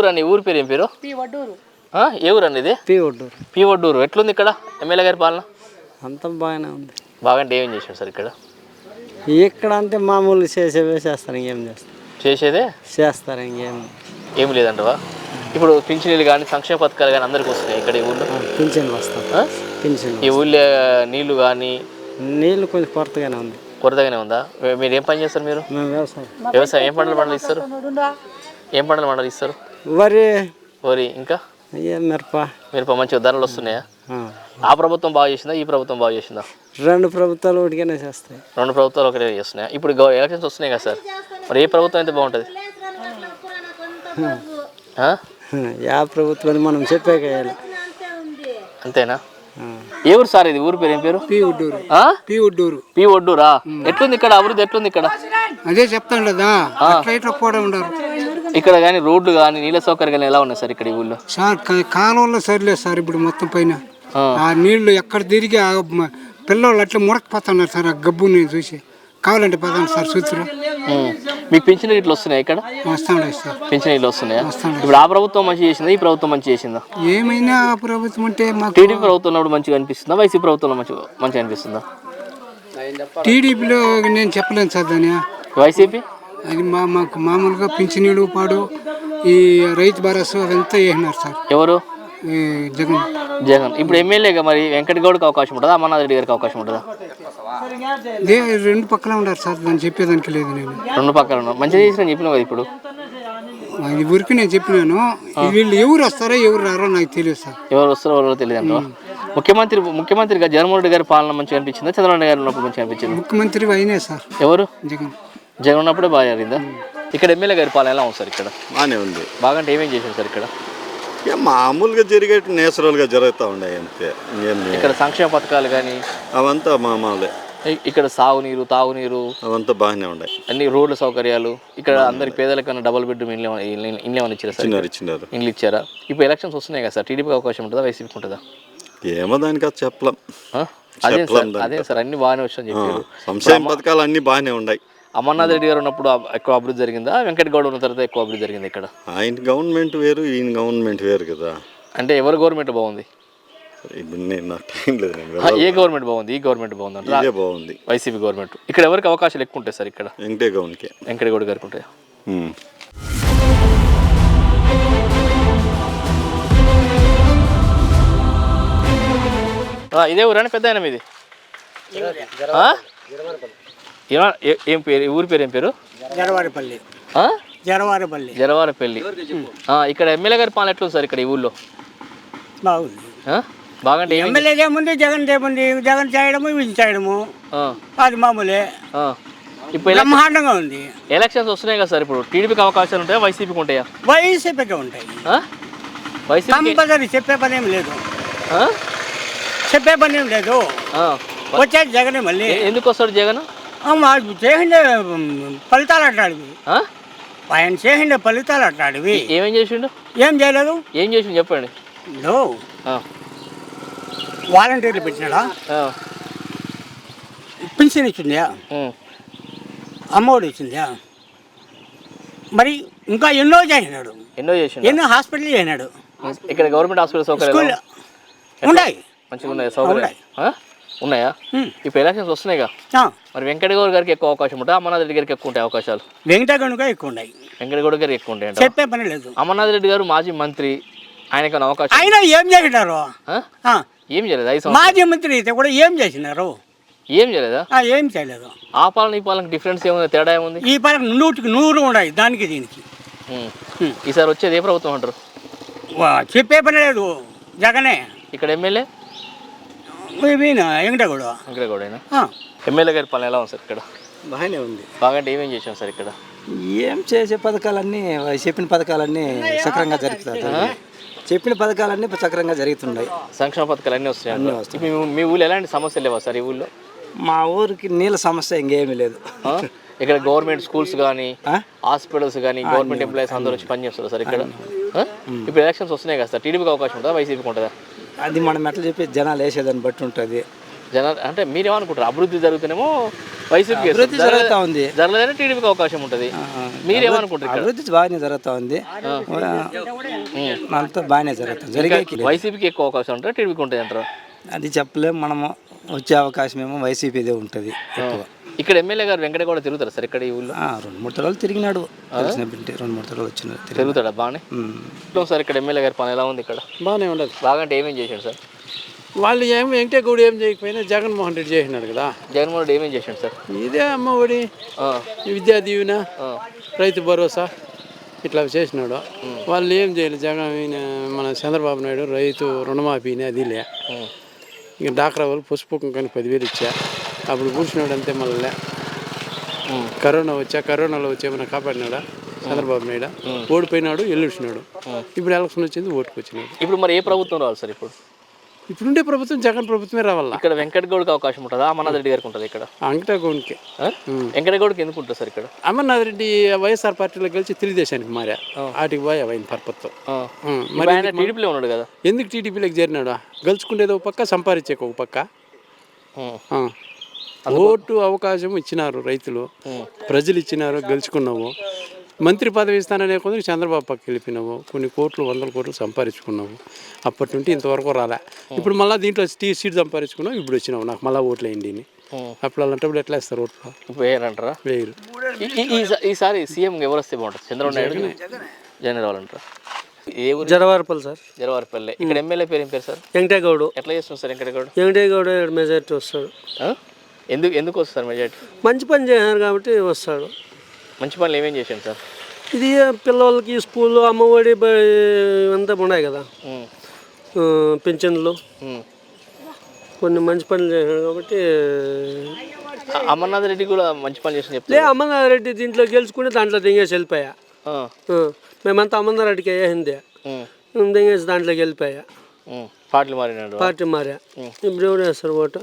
ఊరు అండి? ఊరి పేరు ఏం పేరు? పి వడ్డూరు. ఆ? ఏ ఊరు అండి ఇది? P Odduru P Vadduru. ఎట్లుంది ఇక్కడ ఎమ్మెల్యే గారి పాలన? అంత బాగానే ఉంది. బాగంటే ఏం చేసాడు సార్ ఇక్కడ? ఇక్కడ అంతే మామూలు చేసేవే చేస్తారు ఇంకేం చేస్తారు. చేసేదే? చేస్తారు ఇంకేం. ఏం లేదంటవా? ఇప్పుడు పింఛనీలు కానీ సంక్షేమ పథకాలు కానీ అందరికి వస్తున్నాయి ఇక్కడ ఈ ఊళ్ళో పింఛన్ వస్తాం? పింఛన్ ఈ ఊళ్ళో నీళ్ళు కానీ నీళ్ళు కొంచెం కొరతగానే ఉంది. కొరతగానే ఉందా? మీరు ఏం పని చేస్తారు మీరు? వ్యవసాయం. వ్యవసాయం ఏం పంటలు పంటలు ఏం పంటలు పంటలు ఇస్తారు వరి. వరి ఇంకా? మిరప. మీరు మంచిగా ధరలు వస్తున్నాయా? ఆ. ప్రభుత్వం బాగా చేసిందా? ఈ ప్రభుత్వం బాగా చేసిందా? రెండు ప్రభుత్వాలు ఒకటిగానే చేస్తాయి. రెండు ప్రభుత్వాలు ఒకటే చేస్తున్నాయి? ఇప్పుడు ఎలక్షన్స్ వస్తున్నాయి కదా సార్. మరి ఏ ప్రభుత్వం అయితే బాగుంటుంది? ఆ? యా ప్రభుత్వాన్ని మనం చెప్పాక వేయాలి. అంతేనా. ఏ ఊరు సార్ ఇది? ఊరు పేరు ఏం పేరు? పీ ఒడ్డూరు. ఆ? పీ ఒడ్డూరు. పి ఒడ్డూరా? ఎట్లుంది ఇక్కడ అభివృద్ధి? ఎట్లుంది ఇక్కడ? అదే చెప్తాను కదా. ఇట్లా ఉండరు ఇక్కడ కానీ రోడ్లు కానీ నీళ్ళ సౌకర్యం కానీ ఎలా ఉన్నాయి సార్ ఇక్కడ ఈ ఊళ్ళో? సార్ కా- కాలువల్లో సరిలేదు సార్ ఇప్పుడు మొత్తం పైన. ఆ. ఆ నీళ్ళు ఎక్కడ తిరిగి ఆ పిల్లలు అట్లా ముడకపోతున్నారు సార్ ఆ గబ్బుని చూసి. కావాలంటే పదండి సార్ చూతురు ఉమ్. మీకు పింఛన్ ఇట్లా వస్తున్నాయి ఇక్కడ? వస్తాండే సార్. పింఛన్ ఇట్లా వస్తున్నాయా? ఇప్పుడు ఆ ప్రభుత్వం మంచి చేసిందా? ఈ ప్రభుత్వం మంచి చేసిందా? ఏమైనా ప్రభుత్వం అంటే మాకు టీడీపీ ప్రభుత్వం మంచిగా అనిపిస్తుందా? వైసీపీ ప్రభుత్వంలో మంచి మంచిగా అనిపిస్తుందా? టీడీపీలో నేను చెప్పలేను సార్ దాని వైసీపీ? అది మా మాకు మామూలుగా పింఛనీడు పాడు ఈ రైతు భరోసా అదంతా వేసినారు సార్. ఎవరు? ఈ జగన్. జగన్. ఇప్పుడు ఎమ్మెల్యేగా మరి వెంకటగౌడకి అవకాశం ఉంటుందా? అమర్నాథ్ రెడ్డి గారికి అవకాశం ఉంటుందా? రెండు పక్కల ఉన్నారు సార్ దాన్ని చెప్పేదానికి లేదు నేను. రెండు పక్కన ఉన్నారు. మంచిగా చేసిన చెప్పినావు కదా ఇప్పుడు? అది ఊరికి నేను చెప్పినాను. వీళ్ళు ఎవరు వస్తారో ఎవరు రారో నాకు తెలియదు సార్. ఎవరు వస్తారో ఎవరో తెలియదు అంట ముఖ్యమంత్రి ముఖ్యమంత్రిగా జగన్మోహన్ రెడ్డి గారి పాలన మంచిగా అనిపించిందా? చంద్రబాబు నాయుడు గారు ఉన్నప్పుడు మంచిగా అనిపించింది? ముఖ్యమంత్రి అయినే సార్. ఎవరు? జగన్. జగన్ ఉన్నప్పుడే బాగా జరిగిందా? ఇక్కడ ఎమ్మెల్యే గారి పాలన ఎలా ఉంది సార్ ఇక్కడ? బాగానే ఉంది. బాగా అంటే ఏమేం చేశారు సార్ ఇక్కడ? ఇక మామూలుగా జరిగేటి నేచురల్గా జరుగుతూ ఉన్నాయి అంతే. లేదు. ఇక్కడ సంక్షేమ పథకాలు కానీ? అవంతా మామూలే. ఇక్కడ సాగునీరు తాగునీరు? అవంతా బాగానే ఉన్నాయి. అన్ని రోడ్ల సౌకర్యాలు? ఇక్కడ అందరికి పేదలకన్నా డబుల్ బెడ్రూమ్ ఇల్లు ఏమైనా- ఏమైనా ఇచ్చారా సార్ ఇండ్లు ఇచ్చారా? ఇప్పుడు ఎలక్షన్స్ వస్తున్నాయి కదా సార్. టీడీపీకి అవకాశం ఉంటుందా? వైసీపీకి ఉంటుందా? ఏమో దానికి అది చెప్పలేం. ఆ? అదే సార్ చెప్పలేం దానికి. అదే సార్ అన్ని బాగానే వచ్చని చెప్పారు. సంక్షేమ పథకాలు అన్నీ బాగానే ఉన్నాయి. అమర్నాథ్ రెడ్డి గారు ఉన్నప్పుడు ఎక్కువ అభివృద్ధి జరిగిందా? వెంకటగౌడ ఉన్న తర్వాత ఎక్కువ అభివృద్ధి జరిగింది ఇక్కడ? ఆయన గవర్నమెంట్ వేరు ఈయన గవర్నమెంట్ వేరు కదా. అంటే ఎవరి గవర్నమెంట్ బాగుంది? ఇప్పుడు నేను నాకు టైం లేదు నేను ఆ, వెళ్ళాలి. ఏ గవర్నమెంట్ బాగుంది? ఈ గవర్నమెంట్ బాగుంది అంటే ఇదే బాగుంది. YCP government. ఇక్కడ ఎవరికి అవకాశాలు ఎక్కువ ఉంటాయి సార్ ఇక్కడ? వెంకటే గౌన్కే వెంకటగౌడ గారికి ఉంటాయి? ఇదే ఊరని? పెద్ద ఆయన మీది? ఏ- పేరు ఊరి పేరు ఏం పేరు? జరవారిపల్లి జరవారపల్లి ఆ, ఇక్కడ ఎమ్మెల్యే గారి పాలన ఎట్లుంది సార్ ఇక్కడ ఈ ఊళ్ళో బాగుంది? బాగంటే ఎమ్మెల్యే ఏముంది జగన్ ఏముంది జగన్ చేయడము వీళ్ళు చేయడము. అది మామూలే. ఇప్పుడు బ్రహ్మాండంగా ఉంది. ఎలక్షన్స్ వస్తున్నాయి కదా సార్ ఇప్పుడు. టీడీపీకి అవకాశాలు ఉంటాయా వైసీపీకి ఉంటాయా? వైసీపీగా ఉంటాయి. ఆ? వైసీపీకి కంపల్సరీ చెప్పే పని ఏం లేదు? చెప్పే పని ఏం లేదు. వచ్చేది జగనే మళ్ళీ. ఎందుకు వస్తాడు జగన్? అమ్మా, చేసిండే ఫలితాలు అట్లాడివి? ఆయన చేసిండే ఫలితాలు అట్లాడివి. ఏమేం చేసిండు? ఏం చేయలేదు? ఏం చేసిండు చెప్పండి. లో. వాలంటీర్లు పెట్టినాడా. పింఛన్ ఇచ్చిందా. అమ్మఒడి ఇచ్చిందా? మరి ఇంకా ఎన్నో చేసినాడు. ఎన్నో చేసిండు? ఎన్నో హాస్పిటల్ చేసినాడు. ఇక్కడ గవర్నమెంట్ హాస్పిటల్ సౌకర్యాలు ఉన్నాయి మంచిగా ఉన్నాయి సౌకర్యాలు ఉన్నాయి. ఇప్పుడు ఎలక్షన్స్ వస్తున్నాయిగా. మరి వెంకటగౌడ గారికి ఎక్కువ అవకాశం ఉంటాయి అమర్నాథ్ రెడ్డి గారికి ఎక్కువ ఉంటాయి అవకాశాలు? వెంకటగనుక ఎక్కువ ఉన్నాయి. వెంకటగౌడ గారికి ఎక్కువ ఉంటాయి చెప్పే పని లేదు. అమర్నాథ్ రెడ్డి గారు మాజీ మంత్రి ఆయనకు అవకాశం? అయినా ఏం చేసినారు? ఏం చేయలేదు ఐదు మాజీ మంత్రి అయితే కూడా ఏం చేసినారు? ఏం చేయలేదా? ఆ, ఏం చేయలేదు. ఆ పాలన ఈ పాలన డిఫరెన్స్ ఏముంది? తేడా ఏముంది? ఈ పరకు నూటికి నూరు ఉన్నాయి దానికి దీనికి. ఈసారి వచ్చేది ఏ ప్రభుత్వం అంటారు? చెప్పే పని లేదు. జగనే. ఇక్కడ ఎమ్మెల్యే? వీణ వెంకటగూడ. వెంకటగౌడేనా ఆ, ఎమ్మెల్యే గారి పాలన ఎలా ఉంది సార్ ఇక్కడ? బాగానే ఉంది. బాగంటే ఏమేం చేసాం సార్ ఇక్కడ? ఏం చేసే పథకాలన్నీ చెప్పిన పథకాలన్నీ సక్రంగా జరుగుతాయి చెప్పిన పథకాలన్నీ సక్రంగా జరుగుతున్నాయి. సంక్షేమ పథకాలు అన్నీ వస్తాయి మీ- మీ ఊళ్ళో ఎలాంటి సమస్యలు లేవా సార్ ఈ ఊళ్ళో? మా ఊరికి నీళ్ళ సమస్య ఇంకేమీ లేదు? ఇక్కడ గవర్నమెంట్ స్కూల్స్ కానీ? హాస్పిటల్స్ కానీ గవర్నమెంట్ ఎంప్లాయీస్ అందరూ వచ్చి పనిచేస్తారు సార్ ఇక్కడ? ఇప్పుడు ఎలక్షన్స్ వస్తున్నాయి కదా సార్. టీడీపీకి అవకాశం ఉంటుందా? వైసీపీకి ఉంటుందా? అది మనం ఎట్లా చెప్పి జనాలు వేసేదాన్ని బట్టి ఉంటుంది. జన అంటే మీరేమనుకుంటారు? అభివృద్ధి జరుగుతూనేమో వైసీపీకి అభివృద్ధి జరుగుతూ ఉంది. జరగలేదని టీడీపీకి అవకాశం ఉంటుంది. మీరేమనుకుంటారు అభివృద్ధి బాగానే జరుగుతూ ఉంది. అంతా బాగానే జరుగుతుంది జరిగేకి లేదు. వైసీపీకి ఎక్కువ అవకాశం ఉంటుంది? టీడీపీకి ఉంటుంది అంటారు? అది చెప్పలేము మనము వచ్చే అవకాశం ఏమో వైసీపీదే ఉంటుంది ఎక్కువ. ఇక్కడ ఎమ్మెల్యే గారు వెంకట కూడా తిరుగుతారు సార్ ఇక్కడ ఈ ఊళ్ళో? రెండు మూడు తరాలు తిరిగినాడు. తెలిసిన బిడ్డ రెండు మూడు తరాలు వచ్చినాడు తిరిగి తిరుగుతాడా? బాగానే సార్ ఇక్కడ ఎమ్మెల్యే గారి పని ఎలా ఉంది ఇక్కడ? బాగానే ఉండదు బాగా అంటే ఏమేం చేశాడు సార్? వాళ్ళు ఏం వెంకటగౌడ ఏం చేయకపోయినా జగన్మోహన్ రెడ్డి చేసినాడు కదా. జగన్మోహన్ రెడ్డి ఏమేం చేశాడు సార్? ఇదే అమ్మ ఒడి విద్యా దీవెన రైతు భరోసా ఇట్లా చేసినాడు. వాళ్ళు ఏం చేయలేదు జగన్ మన చంద్రబాబు నాయుడు రైతు రుణమాఫీని అది లే. ఉం. ఇక డాక్రా వాళ్ళు పసుపు కానీ పదివేలు ఇచ్చా. అప్పుడు కూర్చున్నాడు అంతే మళ్ళీ. కరోనా వచ్చా కరోనాలో వచ్చి ఏమైనా కాపాడినాడా? చంద్రబాబు నాయుడు? ఓడిపోయినాడు ఎల్లుడిచినాడు ఇప్పుడు ఎలక్షన్ వచ్చింది ఓటుకు వచ్చినాడు ఇప్పుడు మరి ఏ ప్రభుత్వం రావాలి సార్ ఇప్పుడు? ఇప్పుడుండే ప్రభుత్వం జగన్ ప్రభుత్వమే రావాలా? ఇక్కడ వెంకట గౌడ్కి అవకాశం ఉంటుందా? అమర్నాథ్ రెడ్డి గారికి ఉంటుంది ఇక్కడ? అంకటగౌన్కి ఆ? వెంకట గౌడ్కి ఎందుకు ఉంటుంది సార్ ఇక్కడ? అమర్నాథ్ రెడ్డి వైఎస్ఆర్ పార్టీలో గెలిచి తెలుగుదేశానికి మారా. ఆటికి పోయా ఆయన పర్పత్తో. ఇప్పుడు ఆయన టీడీపీలో ఉన్నాడు కదా? ఎందుకు టీడీపీలోకి చేరినాడు? గెలుచుకునేది ఒక పక్క సంపాదించేక ఒక పక్క. ఓటు అవకాశం ఇచ్చినారు రైతులు. ప్రజలు ఇచ్చినారు గెలుచుకున్నావు మంత్రి పదవి ఇస్తాననే కొందరు చంద్రబాబు పక్క వెళ్ళిపోయినావు కొన్ని కోట్లు వందల కోట్లు సంపాదించుకున్నావు అప్పటి నుండి ఇంతవరకు రాలే. ఇప్పుడు మళ్ళీ దీంట్లో టీ సీట్ సంపాదించుకున్నావు ఇప్పుడు వచ్చినావు నాకు మళ్ళీ ఓట్లు. ఉం. అప్పుడు అలాంటప్పుడు ఎట్లా వేస్తారు ఓట్లు? వేయరంటారా? వేయరు. ఈసారి సీఎం ఎవరు వస్తే బాగుంటుంది? చంద్రబాబు నాయుడు జగన్. రావాలంటారా? ఏ ఊరు? జరవారపల్లి సార్. జరవారిపల్లె ఇక్కడ ఎమ్మెల్యే పేరు ఏం పేరు సార్? వెంకటేగౌడు. ఎట్లా చేస్తుంది సార్ వెంకట గౌడ్ వెంకటేగౌడ మెజార్టీ వస్తాడు. ఆ? ఎందుకు ఎందుకు వస్తుంది సార్ మెజార్టీ? మంచి పని చేశారు కాబట్టి వస్తాడు. మంచి పనులు ఏమేం చేశాను సార్? ఇది పిల్లలకి స్కూల్ అమ్మఒడి ఇవంతా ఉన్నాయి కదా. పింఛన్లు. కొన్ని మంచి పనులు చేశాడు కాబట్టి అమర్నాథ్ రెడ్డి కూడా మంచి పని చేసిన లే అమర్నాథ్ రెడ్డి దీంట్లో గెలుచుకుని దాంట్లో దింగేసి వెళ్ళిపోయా. మేమంతా అమర్నాథ్ రెడ్డికి వేసిందే. దింగేసి దాంట్లోకి వెళ్ళిపోయా. పాటలు మారినాడు. పార్టీ మారా. ఇప్పుడు ఎవరు వేస్తారు ఓటు.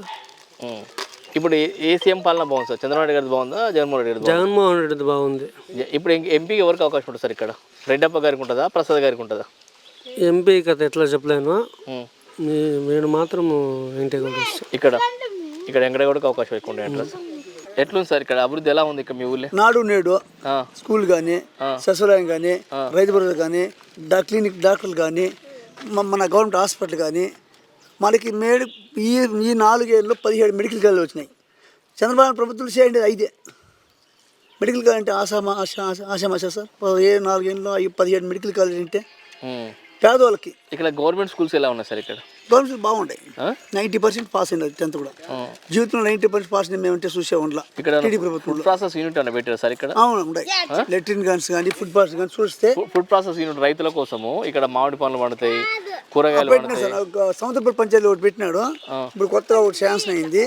ఇప్పుడు ఏ- సీఎం పాలన బాగుంది సార్? చంద్రబాబు గారిది బాగుందా? జగన్మోహన్ రెడ్డి గారిది బాగుందా? జగన్మోహన్ రెడ్డిది బాగుంది. ఇప్పుడు ఎంపీ- ఎంపీకి ఎవరికి అవకాశం ఉంటుంది సార్ ఇక్కడ? రెడ్డప్ప గారికి ఉంటుందా? ప్రసాద్ గారికి ఉంటుందా? ఎంపీ కథ ఎట్లా చెప్పలేను. మీరు మాత్రం వస్తారు ఇక్కడ ఇక్కడ వెంకటగౌడకి అవకాశం ఎక్కువ అట్లా ఎట్లుంది సార్ ఇక్కడ? అభివృద్ధి ఎలా ఉంది ఇక్కడ మీ ఊళ్ళో నాడు నేడు ఆ. స్కూల్ కానీ సచివాలయం కానీ రైతు భరోసా కానీ క్లినిక్ డాక్టర్లు కానీ మన గవర్నమెంట్ హాస్పిటల్ కానీ మనకి మేడి ఈ ఈ నాలుగేళ్ళు పదిహేడు మెడికల్ కాలేజీలు వచ్చినాయి. చంద్రబాబు ప్రభుత్వం చేయండి ఐదే. మెడికల్ కాలేజ్ అంటే ఆసామా ఆశా ఆశామాషా సార్. ఏ నాలుగేళ్ళు పదిహేడు మెడికల్ కాలేజీ అంటే. పేదవాళ్ళకి. ఇక్కడ గవర్నమెంట్ స్కూల్స్ ఎలా ఉన్నాయి సార్ ఇక్కడ? గవర్నమెంట్ బాగుంటాయి ఆ? నైంటీ పర్సెంట్ పాస్ అయినది టెన్త్ కూడా. జీవితంలో నైంటీ పర్సెంట్ పాస్ అయిన మేమంటే చూసే ఉండలా ఇక్కడ టీడీ ఫుడ్ ప్రభుత్వంలో ప్రాసెస్ యూనిట్ అన్న పెట్టారు సార్ ఇక్కడ? అవును ఉన్నాయి లెట్రిన్ గన్స్ కానీ ఫుడ్ పాస్ కానీ చూస్తే ఫుడ్- ప్రాసెస్ యూనిట్ రైతుల కోసము ఇక్కడ మామిడి పండ్లు పండుతాయి కూరగాయలు సముద్రపూర్ పంచాయతీ ఒకటి పెట్టినాడు. ఇప్పుడు కొత్తగా ఒకటి శాంక్షన్ అయింది.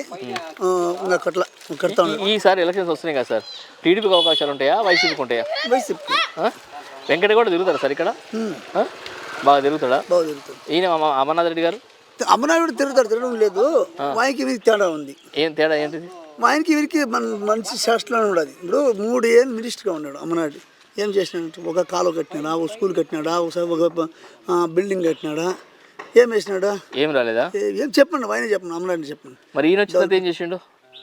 ఆ, ఇంకా కట్ల కడతా. ఉన్నాడు ఈ- ఈసారి ఎలక్షన్స్ వస్తున్నాయి కదా సార్? టీడీపీకి అవకాశాలు ఉంటాయా? వైసీపీకి ఉంటాయా? వైసీపీ? వెంకట కూడా తిరుగుతారా సార్ ఇక్కడ? ఆ? బాగా తిరుగుతాడా? బాగా జరుగుతుంది ఈయన అమ- అమర్నాథ్ రెడ్డి గారు? అమరావతి తిరుగుతాడు తిరగడం లేదు. వానికి వీరికి తేడా ఉంది. ఏం తేడా ఏంటిది? వానికి వీరికి మన మంచి శాస్త్రంలో ఉండదు ఇప్పుడు మూడు ఏళ్ళు మినిస్టర్గా ఉన్నాడు అమరావతి ఏం చేసినాడు? ఒక కాలువ కట్టినాడా? ఒక స్కూల్ కట్టినాడా? ఒక బిల్డింగ్ కట్టినాడా? ఏం వేసినాడా? ఏం రాలేదా? ఏ- చెప్పండి ఆయన చెప్పండి అమరావతి చెప్పండి. మరి ఈయన వచ్చిన ఏం చేసిండు?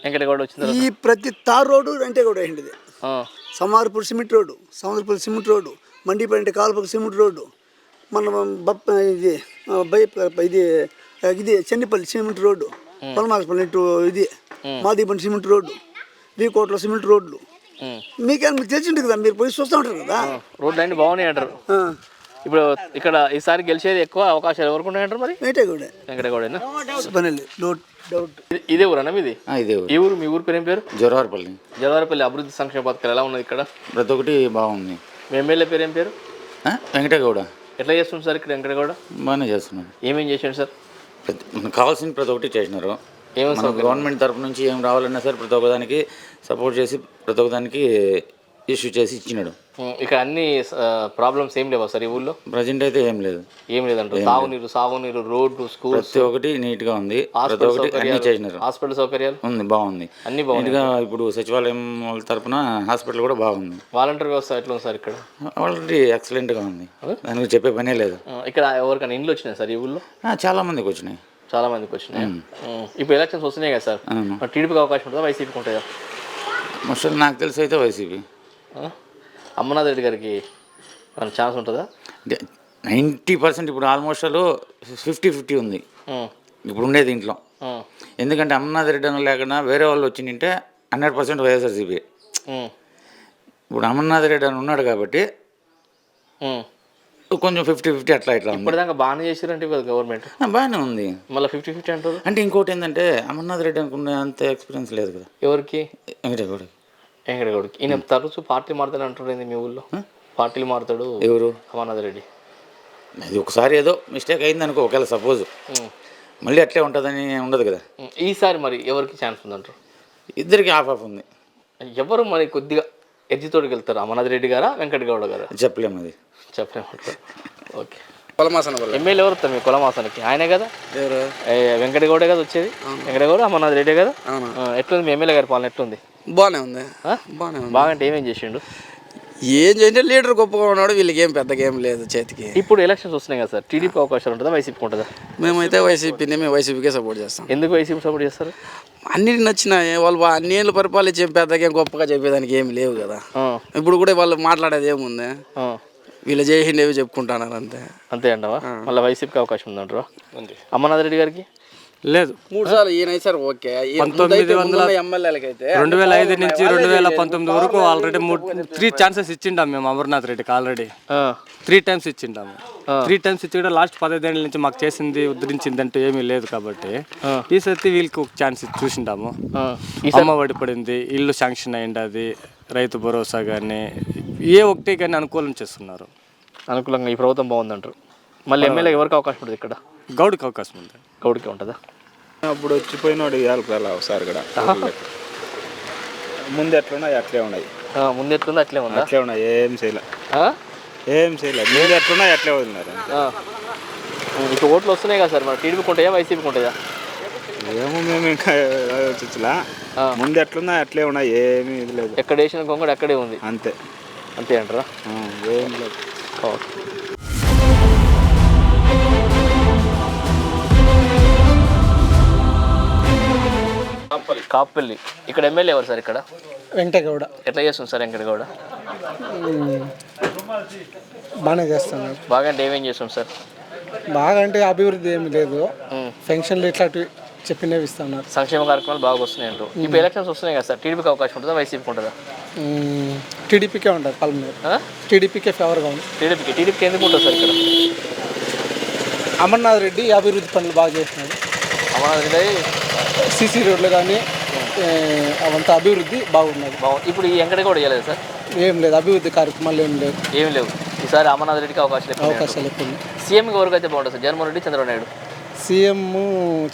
వెంకటగౌడ తర్వాత? ఈ ప్రతి తార్ రోడ్డు అంటే కూడా అయింది. Samarpur cement road Samudrapur cement road Mandipalli Kalpur cement road. మన బప్ప ఇది బై ఇది ఇది చెన్నిపల్లి సిమెంట్ రోడ్డు. పొలమాసపల్లి ఇటు ఇది. Madipalli cement road. వీకోట్ల సిమెంట్ రోడ్లు. మీకేం మీకు తెలిసి ఉంటుంది కదా మీరు పోయి చూస్తూ ఉంటారు కదా? రోడ్లు అన్ని బాగున్నాయి అంటారు. ఇప్పుడు ఇక్కడ ఈసారి గెలిచేది ఎక్కువ అవకాశాలు ఎవరికి ఉన్నాయంటారు మరి? కూడా వెంకటగౌడేనా? పని లేదు డౌట్. డౌట్ ఇది- ఇదే ఊరన్నా మీది? ఇదే ఊరు. ఈ ఊరు మీ ఊరు పేరు ఏం పేరు? జోరవారపల్లి జలవారపల్లి అభివృద్ధి సంక్షేమ పథకాలు ఎలా ఉన్నది ఇక్కడ? ప్రతి ఒక్కటి బాగుంది. మీ ఎమ్మెల్యే పేరు ఏం పేరు? ఆ? వెంకటగౌడ. ఎట్లా చేస్తుంది సార్ ఇక్కడ వెంకటగౌడ? బాగానే చేస్తున్నాడు. ఏమేం చేశాడు సార్? మనకు కావాల్సిన ప్రతి ఒక్కటి చేసినారు. మన గవర్నమెంట్ తరపు నుంచి ఏం రావాలన్నా సరే ప్రతి ఒక్కదానికి సపోర్ట్ చేసి ప్రతి ఒక్కదానికి ఇష్యూ చేసి ఇచ్చినాడు. ఇక్కడ అన్ని ప్రాబ్లమ్స్ ఏం లేవా సార్ ఈ ఊళ్ళో? ప్రజెంట్ అయితే ఏం లేదు. ఏం లేదంటారు? తాగునీరు సాగునీరు రోడ్డు స్కూల్స్ ప్రతి ఒక్కటి నీట్గా ఉంది. ప్రతి హాస్పిటల్ ఒక్కటి అన్ని సౌకర్యాలు? చేసినారు. హాస్పిటల్ సౌకర్యాలు? ఉంది బాగుంది. అన్ని నీట్గా ఇప్పుడు సచివాలయం వాళ్ళ తరపున హాస్పిటల్ కూడా బాగుంది. వాలంటీర్ వ్యవస్థ ఎట్లా ఉంది సార్ ఇక్కడ? ఆల్రెడీ ఎక్సలెంట్గా ఉంది. దానికి చెప్పే పనే లేదు. ఇక్కడ ఎవరికైనా ఇండ్లు వచ్చినాయి సార్ ఈ ఊళ్ళో? చాలా మందికి వచ్చినాయి. చాలా మందికి వచ్చినాయి. ఇప్పుడు ఎలక్షన్స్ వస్తున్నాయి కదా సార్. టీడీపీకి అవకాశం ఉంటుందా? వైసీపీకి ఉంటుందా? మోస్ట్లీ నాకు తెలిసి అయితే వైసీపీ? అమర్నాథ్ రెడ్డి గారికి మన ఛాన్స్ ఉంటుందా? నైంటీ పర్సెంట్ ఇప్పుడు ఆల్మోస్ట్ ఫిఫ్టీ ఫిఫ్టీ ఉంది. ఉమ్. ఇప్పుడు ఉండే దీంట్లో. ఉమ్. ఎందుకంటే అమర్నాథ్ రెడ్డి అని లేకుండా వేరే వాళ్ళు వచ్చిందంటే హండ్రెడ్ పర్సెంట్ వైఎస్ఆర్సీపీ. ఇప్పుడు అమర్నాథ్ రెడ్డి అని ఉన్నాడు కాబట్టి ఉమ్. కొంచెం ఫిఫ్టీ ఫిఫ్టీ అట్లా ఇట్లా ఇప్పటిదాకా బాగానే చేసారంటే కదా గవర్నమెంట్ బాగానే ఉంది. మళ్ళీ ఫిఫ్టీ ఫిఫ్టీ అంటారు? అంటే ఇంకోటి ఏంటంటే అమర్నాథ్ రెడ్డి అనుకునే అంత ఎక్స్పీరియన్స్ లేదు కదా. ఎవరికి? వెంకటగౌడకి వెంకటగౌడికి ఈయన తరచు పార్టీ మారుతాడు అంటారు ఏంది మీ ఊళ్ళో? పార్టీలు మారుతాడు ఎవరు? అమర్నాథ్ రెడ్డి. అది ఒకసారి ఏదో మిస్టేక్ అయింది అనుకో ఒకవేళ సపోజ్. మళ్ళీ అట్లే ఉంటుందని ఉండదు కదా. ఈసారి మరి ఎవరికి ఛాన్స్ ఉందంటారు? ఇద్దరికి ఆఫ్ ఆఫ్ ఉంది. ఎవరు మరి కొద్దిగా ఎడ్జితోడికి వెళ్తారు అమర్నాథ్ రెడ్డి గారా వెంకటగౌడ గారా? చెప్పలేము అది. చెప్పలేమంటారు ఓకే. ఎమ్మెల్యే ఎవరు వస్తారు మీ కులమాసానికి? ఆయనే కదా? ఎవరు? ఏ, వెంకటగౌడే కదా వచ్చేది? వెంకటగౌడ అమర్నాథ్ రెడ్డి కదా? ఎట్లుంది మీ ఎమ్మెల్యే గారి పాలన ఎట్లుంది? బాగానే ఉంది? బాగానే ఉంది. బాగంటే ఏమేం చేసిండు? ఏం చేయండి లీడర్ గొప్పగా ఉన్నాడు వీళ్ళకి ఏం పెద్దగా ఏం లేదు చేతికి. ఇప్పుడు ఎలక్షన్స్ వస్తున్నాయి కదా సార్ టీడీపీ అవకాశాలు ఉంటుందా? వైసీపీకి ఉంటుందా? మేమైతే వైసీపీని మేము వైసీపీకే సపోర్ట్ చేస్తాం. ఎందుకు వైసీపీ సపోర్ట్ చేస్తారు? అన్నిటి నచ్చినాయి. వాళ్ళు బా- అన్ని ఏళ్ళు పరిపాలించి ఏం పెద్దగా ఏం గొప్పగా చెప్పేదానికి ఏమి లేవు కదా. ఆ, ఇప్పుడు కూడా వాళ్ళు మాట్లాడేది ఏముంది? ఆ. వీళ్ళు ఏవి చెప్పుకుంటున్నారు అంతే. అంతే అంటావా? మళ్ళీ వైసీపీకి అవకాశం ఉందంటారా అమర్నాథ్ రెడ్డి గారికి? లేదు. మూడు సార్లు ఈయన సార్ ఓకే. పంతొమ్మిది వందల ఎమ్మెల్యేలకి అయితే రెండు వేల ఐదు నుంచి రెండు వేల పంతొమ్మిది వరకు ఆల్రెడీ త్రీ ఛాన్సెస్ ఇచ్చిండాం మేము అమర్నాథ్ రెడ్డికి ఆల్రెడీ త్రీ టైమ్స్ ఇచ్చిండాము త్రీ టైమ్స్ ఇచ్చి కూడా లాస్ట్ పదహైదేళ్ళ నుంచి మాకు చేసింది ఉద్ధరించింది అంటే ఏమీ లేదు కాబట్టి ఈ సతి వీళ్ళకి ఒక ఛాన్స్ చూసిండాము. ఆ. అమ్మ ఒడి పడింది ఇల్లు శాంక్షన్ అయింది అది రైతు భరోసా కానీ ఏ ఒకటి కానీ అనుకూలం చేస్తున్నారు. అనుకూలంగా ఈ ప్రభుత్వం బాగుందంటారు. మళ్ళీ ఎమ్మెల్యే ఎవరికి అవకాశం ఉంటుంది ఇక్కడ? గౌడ్కి అవకాశం ఉంది. గౌడికి ఉంటుందా? అప్పుడు వచ్చిపోయినాడు ఇవాళ రాలా ఒకసారి కూడా. ముందు ఎట్లున్నాయి? అట్లే ఉన్నాయి. ఆ, ముందు ఎట్లుందో? అట్లే ఉందా? అట్లే ఉన్నాయి. ఏం చేయలే. ఆ? ఏం చేయలే. ముందు ఎట్లున్నాయి? అట్లే వదిలినారు. ఇప్పుడు ఓట్లు వస్తున్నాయి కదా సార్. మరి టీడీపీకి ఉంటాయా? వైసీపీకి ఉంటాయా? ఏమో మేము ఇంకా ఆలోచించలా. ముందు ఎట్లున్నాయి? అట్లే ఉన్నాయి. ఏమీ ఇది లేదు. ఎక్కడ వేసిన గొంగడు అక్కడే ఉంది. అంతే. అంతే అంటారా? ఏం లేదు. ఓకే. కాపల్లి ఇక్కడ ఎమ్మెల్యే ఎవరు సార్ ఇక్కడ? వెంకటగౌడ. ఎట్లా చేస్తుంది సార్ వెంకటగౌడ? బాగానే చేస్తున్నారు. బాగా అంటే ఏమేం చేస్తాం సార్? బాగా అంటే అభివృద్ధి ఏమి లేదు. పెన్షన్లు ఇట్లాంటివి చెప్పినవి ఇస్తున్నారు. సంక్షేమ కార్యక్రమాలు బాగా వస్తున్నాయి అంటారు ఇప్పుడు ఎలక్షన్స్ వస్తున్నాయి కదా సార్ టీడీపీకి అవకాశం ఉంటుందా వైసీపీకి ఉంటుందా. టీడీపీకే ఉంటుంది ఆ? టీడీపీకే ఫేవర్గా ఉంది. టీడీపీకి టీడీపీకి ఎందుకు ఉంటుంది సార్ ఇక్కడ? అమర్నాథ్ రెడ్డి అభివృద్ధి పనులు బాగా చేసినాడు అమర్నాథ్ రెడ్డి సీసీ రోడ్లు కానీ అవంతా అభివృద్ధి బాగున్నది. బాగుంది ఇప్పుడు ఈ వెంకటగౌడ చేయలేదు సార్? ఏం లేదు అభివృద్ధి కార్యక్రమాలు ఏం లేవు. ఏం లేవు. ఈసారి అమర్నాథ్ రెడ్డికి అవకాశాలు ఎక్కువ ఉన్నాయి? అవకాశాలు ఎక్కువ ఉన్నాయి. సీఎంకి ఎవరికి అయితే బాగుంటుంది సార్? జగన్మోహన్ రెడ్డి చంద్రబాబు నాయుడు? సీఎం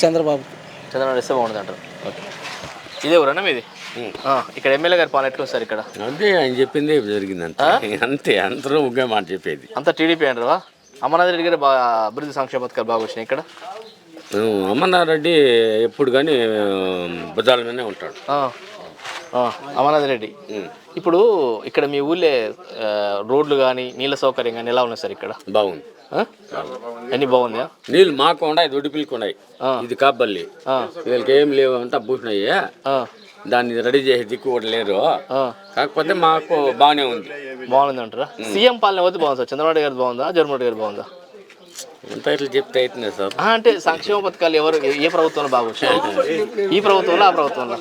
చంద్రబాబు. చంద్రబాబు ఇస్తే బాగుంటుంది అంటారు ఓకే. ఇదే ఊరన్నా మీది? ఆ, ఇక్కడ ఎమ్మెల్యే గారి పాలన సార్ ఇక్కడ. అంతే ఆయన చెప్పిందే జరిగింది అంతే అంతే అందరూ ఒకే మాట చెప్పేది. అంతా టీడీపీ అంటారా? అమర్నాథ్ రెడ్డి గారు బాగా అభివృద్ధి సంక్షేమ పథకాలు బాగా వచ్చినాయి ఇక్కడ. అమర్నాథ్ రెడ్డి ఎప్పుడు కానీ బుధాల మీదనే ఉంటాడు. అమర్నాథ్ రెడ్డి ఇప్పుడు ఇక్కడ మీ ఊళ్ళే రోడ్లు కానీ నీళ్ళ సౌకర్యం కానీ ఎలా ఉన్నాయి సార్ ఇక్కడ? బాగుంది? అన్నీ బాగుందా నీళ్ళు మాకు ఉన్నాయి దొడ్డి పిల్లకి ఉన్నాయి ఇది కాబ్బల్లి. వీళ్ళకి ఏం లేవు అంతా పూసినాయి దాన్ని రెడీ చేసి దిక్కు కూడా లేరు. కాకపోతే మాకు బాగానే ఉంది. బాగుంది అంటారా? సీఎం పాలన పోతే బాగుంది సార్. చంద్రబాబు గారు బాగుందా? జగన్మోహన్ గారు బాగుందా? ఇట్లా చెప్తే అవుతుంది సార్. అంటే సంక్షేమ పథకాలు ఎవరు ఏ- ప్రభుత్వంలో బాగా? వచ్చాయి ఈ ప్రభుత్వంలో ఆ ప్రభుత్వంలో?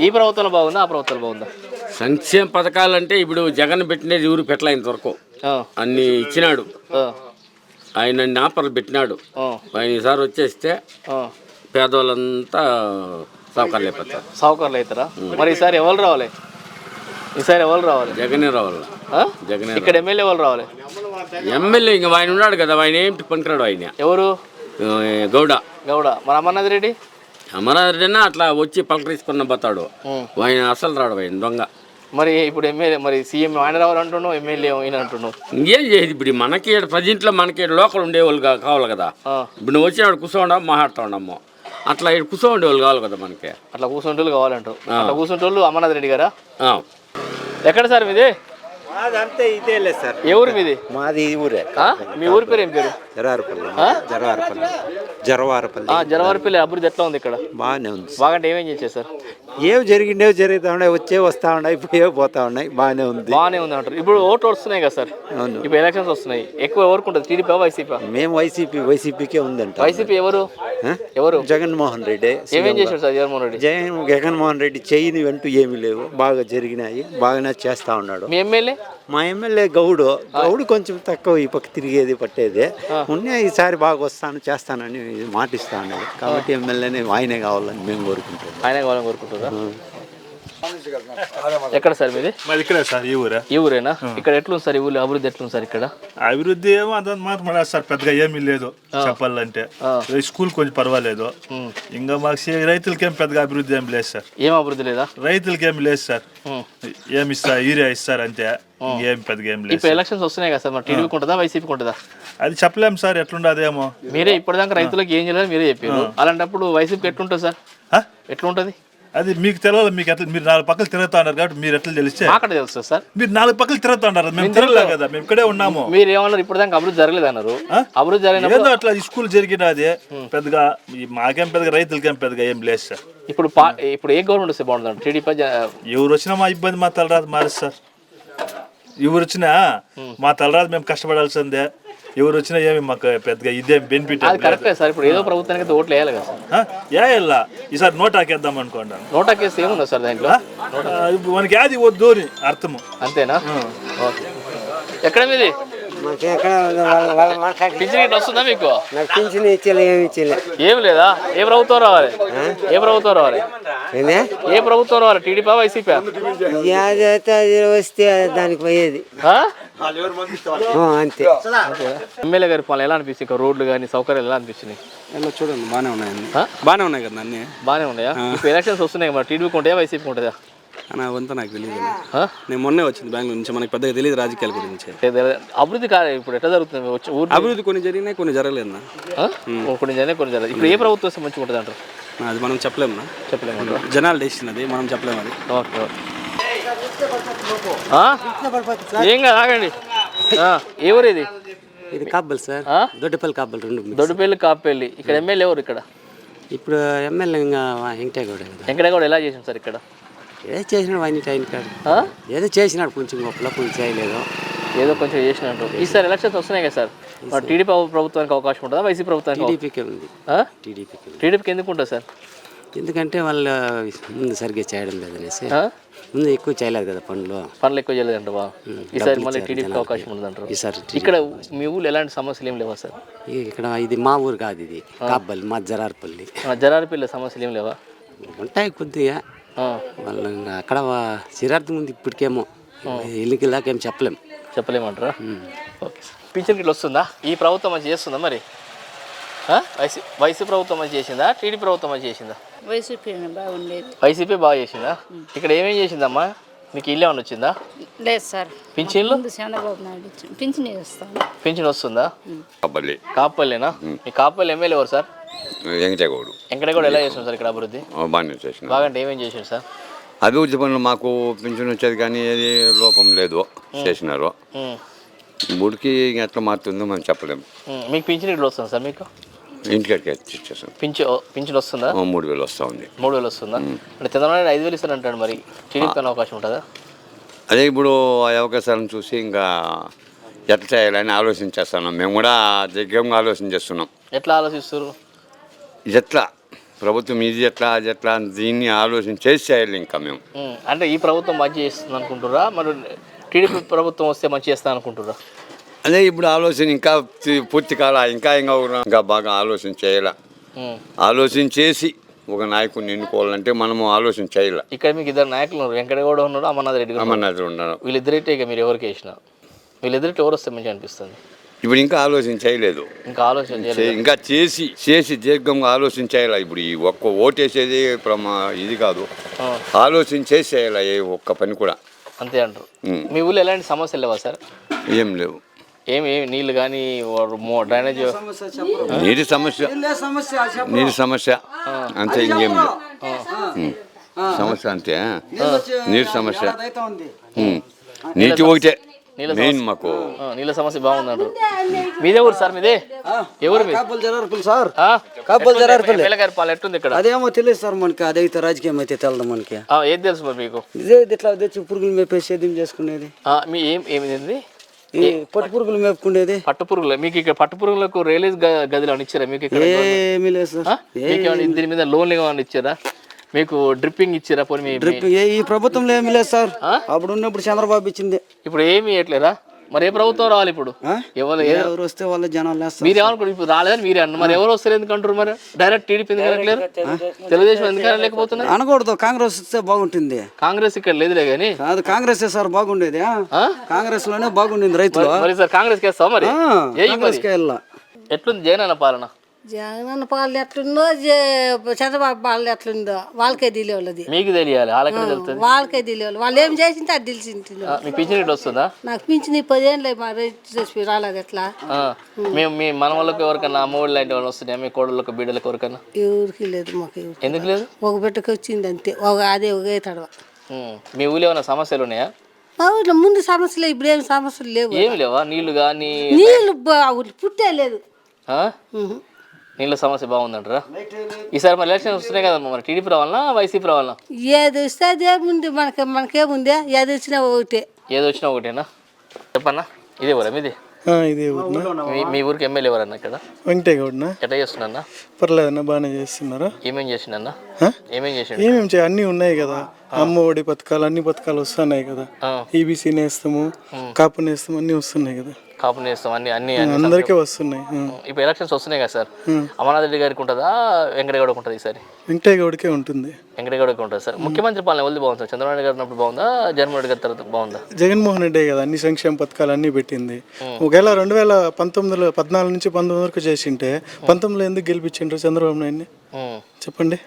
ఈ ప్రభుత్వంలో బాగుందా? ఆ ప్రభుత్వంలో బాగుందా? సంక్షేమ పథకాలు అంటే ఇప్పుడు జగన్ పెట్టినది ఊరు పెట్టలే ఇంతవరకు ఆ, అన్ని ఇచ్చినాడు. ఆయన ఆఫర్లు పెట్టినాడు. ఆయన ఈసారి వచ్చేస్తే. పేదవాళ్ళంతా సౌకర్యం అయిపోతారు సావుకారులు అవుతారా? మరి ఈసారి ఎవరు రావాలి? ఈసారి ఎవరు రావాలి? జగనే రావాల? జగనే ఇక్కడ ఎమ్మెల్యే ఎవరు రావాలి? ఎమ్మెల్యే ఇంక ఆయన ఉన్నాడు కదా ఆయన ఏంటి పనికిరాడు ఆయన. ఎవరు? గౌడ. గౌడ. మరి అమర్నాథ్ రెడ్డి? అమరారెడ్డినా అట్లా వచ్చి పలకరించుకున్న పోతాడు ఆయన అసలు రాడు ఆయన దొంగ. మరి ఇప్పుడు ఎమ్మెల్యే మరి సీఎం ఆయన రావాలంటున్నావు ఎమ్మెల్యే ఈయన అంటున్నావు? ఇంకేం చేయదు ఇప్పుడు మనకి ప్రజెంట్లో మనకి లోకల్ ఉండేవాళ్ళు కావాలి కదా. ఇప్పుడు నువ్వు వచ్చినాడు కూర్చోండా మాట్లాడుతున్నాము అట్లా ఇక్కడ కూర్చో ఉండేవాళ్ళు కావాలి కదా మనకి. అట్లా కూర్చుంటోళ్ళు కావాలంటారు అట్లా కూర్చుంటోళ్ళు అమర్నాథ్ రెడ్డి గారా. ఎక్కడ సార్ మీది? అదంతే ఇదే లేదు సార్. ఊరు మీది మాది ఈ ఊరే? మీ ఊరి పేరు ఏం పేరు? జరవారపల్లి? జరవారపల్లి. జరవారపల్లి. ఆ, జనవరిపల్లి అభివృద్ధి ఎట్లా ఉంది ఇక్కడ? బాగానే ఉంది బాగా అంటే ఏమేం చేశారు సార్? ఏం జరిగిండేవి జరుగుతూ ఉన్నాయి వచ్చే వస్తూ ఉన్నాయి పోయే పోతా ఉన్నాయి బాగానే ఉంది. బాగానే ఉంది అంటారు. ఇప్పుడు ఓట్లు వస్తున్నాయి కదా సార్. అవును. ఇప్పుడు ఎలక్షన్స్ వస్తున్నాయి. ఎక్కువ ఎవరికి ఉంటుంది? టీడీపీ వైసీపీ మేము వైసీపీ వైసీపీకే ఉందంట. వైసీపీ ఎవరు? ఎవరు? జగన్మోహన్ రెడ్డి ఏమేం చేశారు సార్ జగన్మోహన్ రెడ్డి? జగన్ జగన్మోహన్ రెడ్డి చేయని అంటూ ఏమీ లేవు. బాగా జరిగినాయి బాగానే చేస్తా ఉన్నాడు. మీ ఎమ్మెల్యే? మా ఎమ్మెల్యే గౌడు గౌడు కొంచెం తక్కువ ఈ పక్క తిరిగేది పట్టేది. ఉన్నా ఈసారి బాగా వస్తాను చేస్తానని మాటిస్తా ఉన్నాడు కాబట్టి ఎమ్మెల్యేనే ఆయనే కావాలని మేము కోరుకుంటాం ఆయన కావాలని కోరుకుంటారా ఎక్కడ సార్ మీది? మాది ఇక్కడే సార్ ఈ ఊరే. ఈ ఊరేనా? ఇక్కడ ఎట్లుంది సార్ ఈ ఊళ్ళో అభివృద్ధి ఎట్లుంది సార్ ఇక్కడ? అభివృద్ధి ఏమో అంత మాత్రం సార్ పెద్దగా ఏమీ లేదు చెప్పాలంటే. స్కూల్ కొంచెం పర్వాలేదు. ఇంకా మాకు రైతులకేం పెద్దగా అభివృద్ధి ఏం లేదు సార్. ఏం అభివృద్ధి లేదా? రైతులకేం లేదు సార్. ఏమి ఇస్తారు యూరియా ఇస్తారు అంతే. ఇంకేం పెద్దగా ఏం లేదు ఇప్పుడు ఎలక్షన్స్ వస్తున్నాయి కదా సార్ మరి టీడీపీకి ఉంటుందా వైసీపీకి ఉంటుందా అది చెప్పలేం సార్ ఎట్లుండదేమో. మీరే ఇప్పటిదాకా రైతులకు ఏం చేయాలని మీరే చెప్పారు. అలాంటప్పుడు వైసీపీకి ఎట్లుంటుంది సార్? ఎట్లుంటుంది? అది మీకు తెలియాలి మీకు ఎట్లా మీరు నాలుగు పక్కలు తిరుగుతా ఉన్నారు కాబట్టి మీరు ఎట్లా తెలిస్తే. మాకడ తెలుస్తుంది సార్. మీరు నాలుగు పక్కలు తిరుగుతా ఉన్నారు. మేము తిరగలే కదా మేము ఇక్కడే ఉన్నాము. మీరు ఏమన్నారు ఇప్పటిదాకా అభివృద్ధి జరగలేదు అన్నారు అభివృద్ధి జరిగినప్పుడు ఏదో అట్లా ఈ స్కూల్ జరిగినది పెద్దగా ఈ మాకేం పెద్దగా రైతులకేం పెద్దగా ఏం లేదు సార్. ఇప్పుడు ఇప్పుడు ఏ గవర్నమెంట్ వస్తే బాగుంటుంది? టీడీపీ ఎవరు వచ్చినా మా ఇబ్బంది మా తలరాదు మారు సార్. ఎవరు వచ్చినా మా తలరాదు మేము కష్టపడాల్సిందే. ఎవరు వచ్చినా ఏమి మాకు పెద్దగా ఇదేం బెనిఫిట్ అది కరెక్టే సార్ ఇప్పుడు ఏదో ప్రభుత్వానికి అయితే ఓట్లు వేయాలి కదా సార్. ఏ ఇలా ఈసారి నోట్ haకేద్దాం అనుకోండి. నోటా కేసు ఏముందా సార్ దాంట్లో? మనకి యాది వద్దు అని అర్థము. అంతేనా? ఓకే. ఎక్కడ మీది? పింఛన్ గిట్ల వస్తుందా మీకు? నాకు పింఛన్ ఇచ్చేలే ఏమి ఇచ్చేలే. ఏం లేదా? ఏ ప్రభుత్వం రావాలి ఏ ప్రభుత్వం రావాలి ఏందే? ఏ ప్రభుత్వం రావాలి టీడీపీ వైసీపీ యాదైతే అది వస్తే దానికి పోయేది. అంతే. ఎమ్మెల్యే గారి పాలన ఎలా అనిపిస్తుంది? రోడ్లు కానీ సౌకర్యాలు ఎలా అనిపిస్తున్నాయి? ఎలా చూడండి బాగానే ఉన్నాయండి. ఆ? బాగానే ఉన్నాయి కదా అన్నీ. బాగానే ఉన్నాయా? ఇప్పుడు ఎలక్షన్స్ వస్తున్నాయి మరి. టీడీపీకి ఉంటాయా వైసీపీకి ఉంటుందా? నా వంత నాకు తెలియదు? నేను మొన్నే వచ్చింది బెంగళూరు నుంచి మనకి పెద్దగా తెలియదు రాజకీయాల గురించి. అభివృద్ధి కాదు ఇప్పుడు ఎట్లా జరుగుతుంది? వచ్చి ఊరు అభివృద్ధి కొన్ని జరిగినాయి కొన్ని జరగలేదు నా కొన్ని జనాలు కొన్ని జనాలు ఇప్పుడు ఏ ప్రభుత్వం వస్తే మంచిగా ఉంటుంది అంటారు అది మనం చెప్పలేము నా చెప్పలేము జనాలు డెసిషన్ అది మనం చెప్పలేము అది. ఓకే? ఏం కాదు ఆగండి. ఊరు ఇది? ఇది కాబ్బల్ సార్. ఆ? దొడ్డిపల్లి కాబ్బల్ రెండు దొడ్డుపల్లి కాపెల్లి ఇక్కడ ఎమ్మెల్యే ఎవరు ఇక్కడ? ఇప్పుడు ఎమ్మెల్యే ఇంకా వెంకటగౌడ కదా. వెంకట కూడా ఎలా చేసాం సార్ ఇక్కడ? ఏదో చేసినాడు వాయిని టైం కాదు ఆ? ఏదో చేసినాడు కొంచెం గొప్పలో కొంచెం చేయలేదు. ఏదో కొంచెం చేసినట్టు ఈసారి ఎలక్షన్స్ వస్తున్నాయి కదా సార్. మరి టీడీపీ ప్రభుత్వానికి అవకాశం ఉంటుందా? వైసీపీ ప్రభుత్వానికి అవ- టీడీపీకే ఉంది. ఆ? టీడీపీకి ఉంది. టీడీపీకి ఎందుకు ఉంటుంది సార్? ఎందుకంటే వాళ్ళు ముందు సరిగ్గా చేయడం లేదు అనేసి ఆ? ముందు ఎక్కువ చేయలేదు కదా పనులు. పనులు ఎక్కువ చేయలేదంట బా ఈసారి మళ్ళీ టీడీపీకి అవకాశం ఉందంటారు. ఈసారి ఇక్కడ మీ ఊళ్ళో ఎలాంటి సమస్యలు ఏం లేవా సార్? ఇక్కడ ఇది మా ఊరు కాదు ఇది. కాబ్బల్ మా జరార్పల్లి. జరారిపల్లి సమస్యలు ఏం లేవా? ఉంటాయి కొద్దిగా. వాళ్ళు అక్కడ చిరార్థం ఉంది ఇప్పటికేమో దాకా ఏం చెప్పలేం. చెప్పలేమంటారా? ఓకే పింఛన్ గిట్ల వస్తుందా? ఈ ప్రభుత్వం మంచి చేస్తుందా మరి? ఆ? వైసీ వైసీ ప్రభుత్వం మంచి చేసిందా? టీడీ ప్రభుత్వం మంచి చేసిందా? వైసీపీ బాగుండేది వైసీపీ బాగా చేసిందా? ఇక్కడ ఏమేం చేసిందమ్మా? మీకు ఇల్లు ఏమైనా వచ్చిందా? లేదు సార్. పింఛన్లు? చంద్రబాబు నాయుడు పింఛన్ పింఛన్ వస్తుందా? అబ్బల్లి కాపల్లేనా? మీ కాపల్లి ఎమ్మెల్యే ఎవరు సార్? వెంకటగౌడు. కూడా ఎలా చేసాం సార్ ఇక్కడ అభివృద్ధి? బాగానే చేసిన బాగా అంటే ఏమేం చేశారు సార్? అభివృద్ధి పనులు మాకు పింఛన్ వచ్చేది కానీ ఏది లోపం లేదు చేసినారు. ముడికి ఎట్లా మారుతుందో మనం చెప్పలేము మీకు పింఛన్ ఇట్లా వస్తుందా సార్ మీకు? ఇంటికి ఇచ్చేసాం. పింఛన్ పింఛన్ వస్తుందా? మూడు వేలు వస్తూ ఉంది. మూడు వేలు వస్తుందా? అంటే చంద్రబాబు ఐదు వేలు ఇస్తారంటాడు మరి. టీడీపీ అవకాశం ఉంటుందా? అదే ఇప్పుడు ఆ అవకాశాలను చూసి ఇంకా ఎట్లా చేయాలని ఆలోచించేస్తున్నాం. మేము కూడా దగ్గరగా ఆలోచన చేస్తున్నాం. ఎట్లా ఆలోచిస్తారు ఎట్లా ప్రభుత్వం ఇది ఎట్లా అది ఎట్లా అని దీన్ని ఆలోచన చేసి చేయాలి ఇంకా మేము. అంటే ఈ ప్రభుత్వం మంచి చేస్తుంది అనుకుంటురా మరి టీడీపీ ప్రభుత్వం వస్తే మంచి చేస్తా అనుకుంటురా అదే ఇప్పుడు ఆలోచన ఇంకా పూర్తి కాల ఇంకా ఇంకా ఇంకా బాగా ఆలోచన చేయాల. ఆలోచన చేసి ఒక నాయకుడిని ఎన్నుకోవాలంటే మనము ఆలోచన చేయాల. ఇక్కడ మీకు ఇద్దరు నాయకులు ఉన్నారు. వెంకటగౌడ ఉన్నాడు అమర్నాథ్ రెడ్డి ఉన్నారు. అమర్నాథ్ ఉన్నారు. వీళ్ళిద్దరిటే ఇక మీరు ఎవరికి వేసిన? వీళ్ళిద్దరిటి ఎవరు వస్తే మంచి అనిపిస్తుంది? ఇప్పుడు ఇంకా ఆలోచన చేయలేదు. ఇంకా ఆలోచన చే- చేయలేదు ఇంకా చేసి చేసి దీర్ఘంగా ఆలోచన చేయాలి ఇప్పుడు ఈ ఒక్క ఓటేసేది ప్రమా ఇది కాదు. ఆ, ఆలోచన చేసి చేయాలి ఏ ఒక్క పని కూడా? అంతే అంటారు. ఉమ్. మీ ఊళ్ళో ఎలాంటి సమస్యలు లేవా సార్? ఏం లేవు. ఏమి ఏమి నీళ్ళు కానీ డ్రైనేజ్ నీటి సమస్య. నీటి సమస్య. అంతే ఇంకేం లేవు ఉమ్. సమస్య అంతే నీటి సమస్య. ఉమ్. నీటి ఒకటే నీళ్ళ మెయిన్ సమస్య మాకు. నీళ్ళ సమస్య బాగుందంటారు మీదే ఊరు సార్ మీదే? ఎవరు కాపులు జరార్పల్లి సార్. ఆ? కాపులు? జరార్పల్లి. ఎమ్మెల్యే పాలు ఎట్టుంది ఇక్కడ? అదేమో తెలియదు సార్ మనకి అదైతే రాజకీయం అయితే తెలదు మనకి. ఆ, ఏది తెలుసు మరి మీకు? ఇదే ఇట్లా తెచ్చి పురుగులు మేపేసి సేద్యం చేసుకునేది. ఆ, మీ ఏం ఏమిది? ఈ పట్టు పురుగులు మేపుకునేది. పట్టు పురుగులు. మీకు ఇక్కడ పట్టు పురుగులకు రిలీజ్ గదిలో ఏమైనా ఇచ్చారా? మీకు ఇక్కడ ఏమీ లేదు సార్. దీని మీద లోన్లు ఇచ్చారా? మీకు డ్రిప్పింగ్ ఇచ్చారా పోనీ మీ- డ్రిప్ ఏ ఈ ప్రభుత్వంలో ఏమీ లేదు సార్. అప్పుడు ఉన్నప్పుడు చంద్రబాబు ఇచ్చింది. ఇప్పుడు ఏమి ఇవ్వట్లేరా మరి ఏ ప్రభుత్వం రావాలి ఇప్పుడు? ఎవరు ఏ- ఎవరు వస్తే వాళ్ళ జనాలు వేస్తారు మీరు ఏమనుకోండి ఇప్పుడు రాలేదని మీరే అన్న మరి ఎవరు వస్తారు ఎందుకు అంటారు మరి? డైరెక్ట్ టీడీపీ ఎందుకు అనట్లేరు తెలుగుదేశం ఎందుకు అనలేకపోతున్నారు? అనకూడదు కాంగ్రెస్ వస్తే బాగుంటుంది. కాంగ్రెస్ ఇక్కడ లేదులే కానీ కాదు కాంగ్రెస్ సార్ బాగుండేది ఆ? కాంగ్రెస్లోనే బాగుండింది రైతులు. మరి సార్ కాంగ్రెస్ వేస్తావా మరి. కాంగ్రెస్కే వెళ్ళా ఎట్లుంది జగన్ అన్న పాలన? జగన్ పాలన ఎట్లుందో చంద్రబాబు పాలన ఎట్లుందో వాళ్ళకే తెలియదు మీకు తెలియాలి వాళ్ళకి తెలుస్తుంది? వాళ్ళకే తెలియదు వాళ్ళు ఏం చేసింటే అది తెలిసింది. మీ పింఛన్ వస్తుందా? నాకు పింఛన్ పదేళ్ళు మా రైతు రాలేదు ఎట్లా. మేము మీ మన వాళ్ళకి ఎవరికన్నా అమ్మఒడి లాంటి వాళ్ళు వస్తున్నాయా? మీ కోడళ్ళకి బిడ్డలకు ఎవరికన్నా? ఎవరికి లేదు మాకు. ఎందుకు లేదు. ఒక బిడ్డకి వచ్చింది అంతే ఒక అదే ఒకే తడవ. మీ ఊళ్ళో ఏమైనా సమస్యలు ఉన్నాయా? మా ఊర్లో ముందు సమస్యలు ఇప్పుడు ఏం సమస్యలు లేవు. ఏమి లేవా? నీళ్ళు కానీ నీళ్ళు పుట్టే లేదు. నీళ్ళ సమస్య బాగుందంటారా? ఈసారి మరి ఎలక్షన్ వస్తున్నాయి కదా మరి టీడీపీ రావాలనా వైసీపీ రావాలనా? ఏది వస్తే అదేముంది మనకి మనకేముంది ఏది వచ్చినా ఒకటే. ఏది వచ్చినా ఒకటేనా? చెప్పన్నా ఇదే ఊరా మీది? ఇదే మీ మీ ఊరికి ఎమ్మెల్యే ఎవరన్నా ఇక్కడ? వెంకటేగౌడనా ఎట్లా చేస్తున్నా పర్లేదన్నా బాగానే చేస్తున్నారా? ఏమేం చేసిండన్నా ఏమేం చేసిండు? ఏమేమి చే అన్నీ ఉన్నాయి కదా. అమ్మ ఒడి పథకాలు అన్ని పథకాలు వస్తున్నాయి కదా. ఈబీసీ నేస్తము కాపు నేస్తము అన్నీ వస్తున్నాయి కదా. కాపు నేస్తాం అన్ని అన్ని అన్ని అందరికీ వస్తున్నాయి. ఇప్పుడు ఎలక్షన్స్ వస్తున్నాయి కదా సార్. అమర్నాథ్ రెడ్డి గారికి ఉంటుందా? వెంకటగౌడకి ఉంటుంది ఈసారి? వెంకటేగౌడకే ఉంటుంది. వెంకటగౌడకి ఉంటుంది సార్. ముఖ్యమంత్రి పాలన ఎవరిది బాగుంది సార్? చంద్రబాబు గారు ఉన్నప్పుడు బాగుందా? జగన్మోహన్ రెడ్డి గారి తర్వాత బాగుందా? జగన్మోహన్ రెడ్డే కదా అన్ని సంక్షేమ పథకాలు అన్నీ పెట్టింది. ఒకవేళ రెండు వేల పంతొమ్మిదిలో పద్నాలుగు నుంచి పంతొమ్మిది వరకు చేసింటే పంతొమ్మిదిలో ఎందుకు గెలిపించిండ్రు చంద్రబాబు నాయుడిని. చెప్పండి.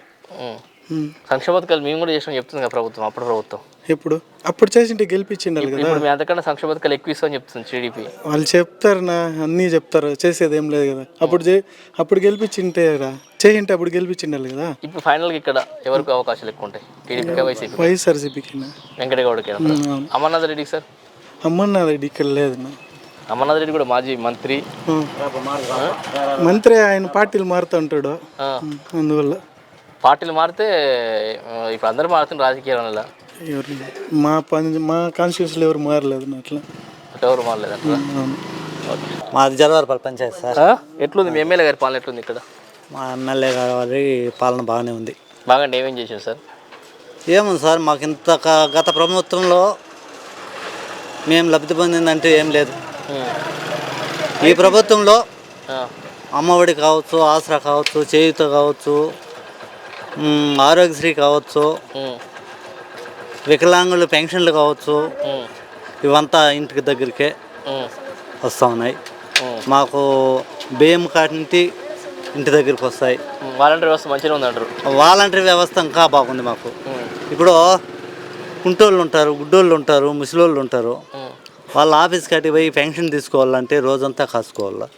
సంక్షేమ పథకాలు మేము కూడా చేసాం చెప్తుంది కదా ప్రభుత్వం అప్పుడు ప్రభుత్వం. ఎప్పుడు? అప్పుడు చేసింటే గెలిపించిండాలి కదా? ఇప్పుడు మీ అంతకన్నా సంక్షేమ పథకాలు ఎక్కువ ఇస్తామని చెప్తుంది టీడీపీ వాళ్ళు చెప్తారు నా అన్నీ చెప్తారు చేసేది ఏం లేదు కదా. అప్పుడు చే అప్పుడు గెలిపించింటే రా చేయింటే అప్పుడు గెలిపించిండాలి కదా? ఇప్పుడు ఫైనల్గా ఇక్కడ ఎవరికి అవకాశాలు ఎక్కువ ఉంటాయి? టీడీపీకి వైసీపీ వైఎస్ఆర్సీపీకి వెంకటగౌడకి. అమర్నాథ్ రెడ్డికి సార్? అమ్మన్న రెడ్డి ఇక్కడ లేదు అమర్నాథ్ రెడ్డి కూడా మాజీ మంత్రి. మంత్రి ఆయన పార్టీలు మారుతుంటాడు ఆ. అందువల్ల. పార్టీలు మారితే ఇప్పుడు అందరూ మారుతున్నారు రాజకీయాల ఎవరు మా పని మా కాన్స్టిట్యూన్సీలో ఎవరు మారలేదు అట్లా. ఎవరు మారలేదంటారా అవును. మాది జలవారపల్లి పంచాయతీ సార్? ఎట్లుంది? మీ ఎమ్మెల్యే గారి పాలన ఎట్లుంది ఇక్కడ? మా ఎమ్మెల్యే గారి పాలన బాగానే ఉంది. బాగా ఏమేం చేసింది సార్? ఏముంది సార్ మాకు ఇంత గత ప్రభుత్వంలో మేము లబ్ధి పొందిందంటే ఏం లేదు. ఈ ప్రభుత్వంలో. అమ్మఒడి కావచ్చు ఆసరా కావచ్చు చేయూత కావచ్చు ఆరోగ్యశ్రీ కావచ్చు. వికలాంగుల పెన్షన్లు కావచ్చు. ఇవంతా ఇంటికి దగ్గరికే. వస్తూ ఉన్నాయి. మాకు బియ్యం కాటింటి ఇంటి దగ్గరికి వస్తాయి. వాలంటీర్ వ్యవస్థ మంచిగా ఉంది అంటారు వాలంటరీ వ్యవస్థ ఇంకా బాగుంది మాకు. ఇప్పుడు కుంటోళ్ళు ఉంటారు గుడ్డోళ్ళు ఉంటారు ముసలోళ్ళు ఉంటారు. వాళ్ళ ఆఫీస్ కాటికి పోయి పెన్షన్ తీసుకోవాలంటే రోజంతా కాసుకోవాలి.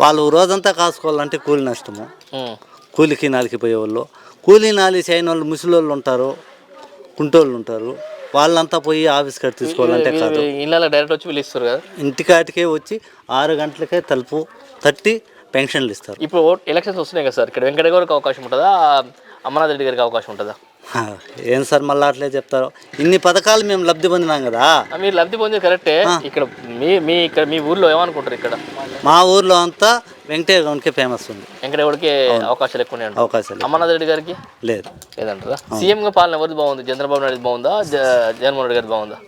వాళ్ళు రోజంతా కాసుకోవాలంటే కూలి నష్టము. కూలికి నాలికి పోయేవాళ్ళు. కూలీ నాలి చేయని వాళ్ళు ముసలోళ్ళు ఉంటారు కుంటోళ్ళు ఉంటారు. వాళ్ళంతా పోయి ఆఫీస్ కాడ తీసుకోవాలంటే కాదు. ఇళ్ళలో డైరెక్ట్ వచ్చి ఇస్తారు కదా? ఇంటికాటికే వచ్చి ఆరు గంటలకే తలుపు తట్టి పెన్షన్లు ఇస్తారు. ఇప్పుడు ఎలక్షన్స్ వస్తున్నాయి కదా సార్. ఇక్కడ వెంకటగౌడకి అవకాశం ఉంటుందా? అమర్నాథ్ రెడ్డి గారికి అవకాశం ఉంటుందా? ఏం సార్ మళ్ళీ అట్లే చెప్తారు? ఇన్ని పథకాలు మేము లబ్ధి పొందినాం కదా. మీరు లబ్ధి పొందేది కరెక్టే. ఇక్కడ మీ మీ ఇక్కడ మీ ఊర్లో ఏమనుకుంటారు ఇక్కడ? మా ఊర్లో అంతా వెంకటేశ్వరకే ఫేమస్ ఉంది. వెంకటగౌడకి అవకాశాలు ఎక్కువ. అవకాశాలు అమర్నాథ్ రెడ్డి గారికి? లేదు. లేదంటారా? సీఎంగా పాలన ఎవరిది బాగుంది? చంద్రబాబు నాయుడు బాగుందా? జ- జగన్మోహన్ రెడ్డి గారి బాగుందా?